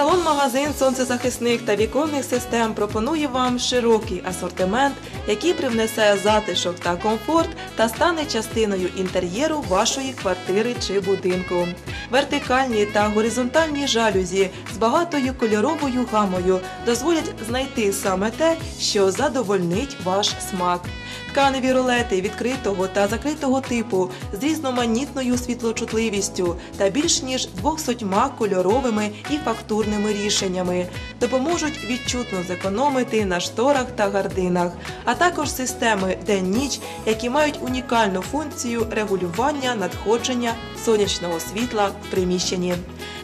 Салон-магазин сонцезахисних та віконних систем пропонує вам широкий асортимент, який привнесе затишок та комфорт та стане частиною інтер'єру вашої квартири чи будинку. Вертикальні та горизонтальні жалюзі з багатою кольоровою гамою дозволять знайти саме те, що задовольнить ваш смак. Тканеві рулети відкритого та закритого типу з різноманітною світлочутливістю та більш ніж 200 кольоровими і фактурними рішеннями допоможуть відчутно зекономити на шторах та гардинах, а також системи день-ніч, які мають унікальну функцію регулювання надходження сонячного світла в приміщенні.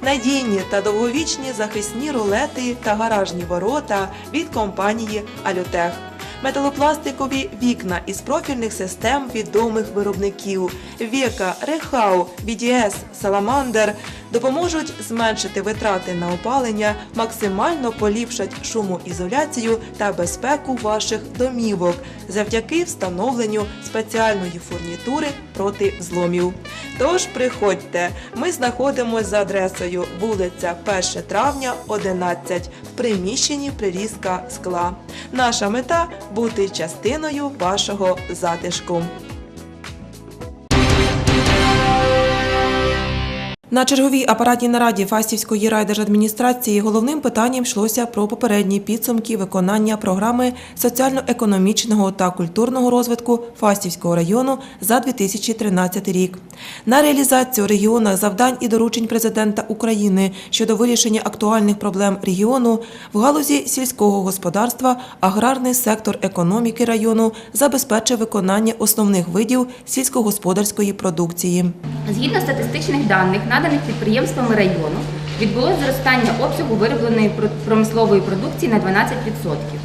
Надійні та довговічні захисні рулети та гаражні ворота від компанії Алютех металопластикові вікна із профільних систем відомих виробників. Века, Рехау, BDS, Саламандер допоможуть зменшити витрати на опалення, максимально поліпшать шумоізоляцію та безпеку ваших домівок завдяки встановленню спеціальної фурнітури проти зломів. Тож приходьте, ми знаходимося за адресою вулиця 1 травня, 11 в приміщенні прирізка скла. Наша мета бути частиною вашого затишку. На черговій апаратній нараді Фастівської райдержадміністрації головним питанням йшлося про попередні підсумки виконання програми соціально-економічного та культурного розвитку Фастівського району за 2013 рік. На реалізацію регіону завдань і доручень президента України щодо вирішення актуальних проблем регіону в галузі сільського господарства аграрний сектор економіки району забезпечив виконання основних видів сільськогосподарської продукції. Згідно статистичних даних, наданих підприємствами району, відбулось зростання обсягу виробленої про- промислової продукції на 12%.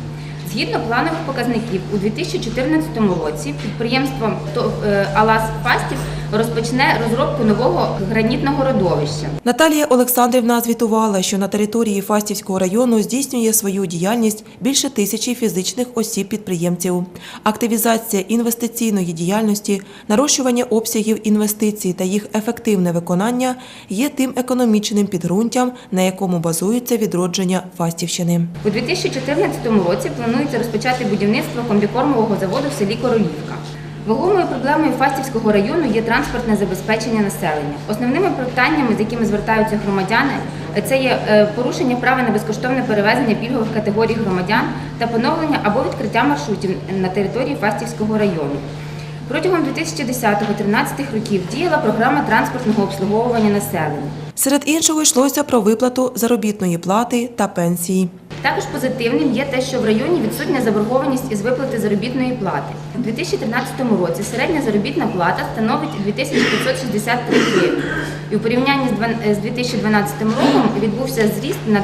Згідно планових показників, у 2014 році підприємством «То- е, Алас Фастів розпочне розробку нового гранітного родовища. Наталія Олександрівна звітувала, що на території Фастівського району здійснює свою діяльність більше тисячі фізичних осіб-підприємців. Активізація інвестиційної діяльності, нарощування обсягів інвестицій та їх ефективне виконання є тим економічним підґрунтям, на якому базується відродження Фастівщини. У 2014 році планується розпочати будівництво комбікормового заводу в селі Королівка. Вагомою проблемою Фастівського району є транспортне забезпечення населення. Основними питаннями, з якими звертаються громадяни, це є е, порушення права на безкоштовне перевезення пільгових категорій громадян та поновлення або відкриття маршрутів на території Фастівського району. Протягом 2010-2013 років діяла програма транспортного обслуговування населення. Серед іншого йшлося про виплату заробітної плати та пенсії. Також позитивним є те, що в районі відсутня заборгованість із виплати заробітної плати. У 2013 році середня заробітна плата становить 2563 гривні. І у порівнянні з 2012 роком відбувся зріст на 21%.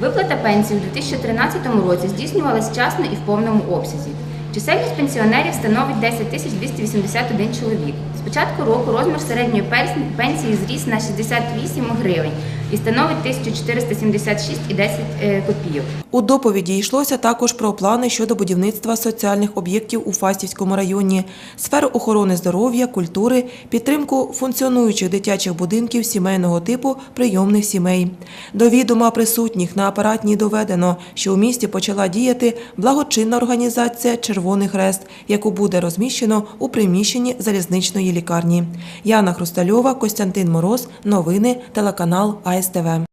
Виплата пенсії у 2013 році здійснювалась вчасно і в повному обсязі. Чисельність пенсіонерів становить 10 тисяч 281 чоловік. З початку року розмір середньої пенс- пенсії зріс на 68 гривень і становить 1476,10 е, копійок. У доповіді йшлося також про плани щодо будівництва соціальних об'єктів у Фастівському районі, сферу охорони здоров'я, культури, підтримку функціонуючих дитячих будинків сімейного типу прийомних сімей. До відома присутніх на апаратній доведено, що у місті почала діяти благочинна організація Червоний Хрест, яку буде розміщено у приміщенні залізничної лікарні. Яна Хрустальова, Костянтин Мороз. Новини, телеканал Paldies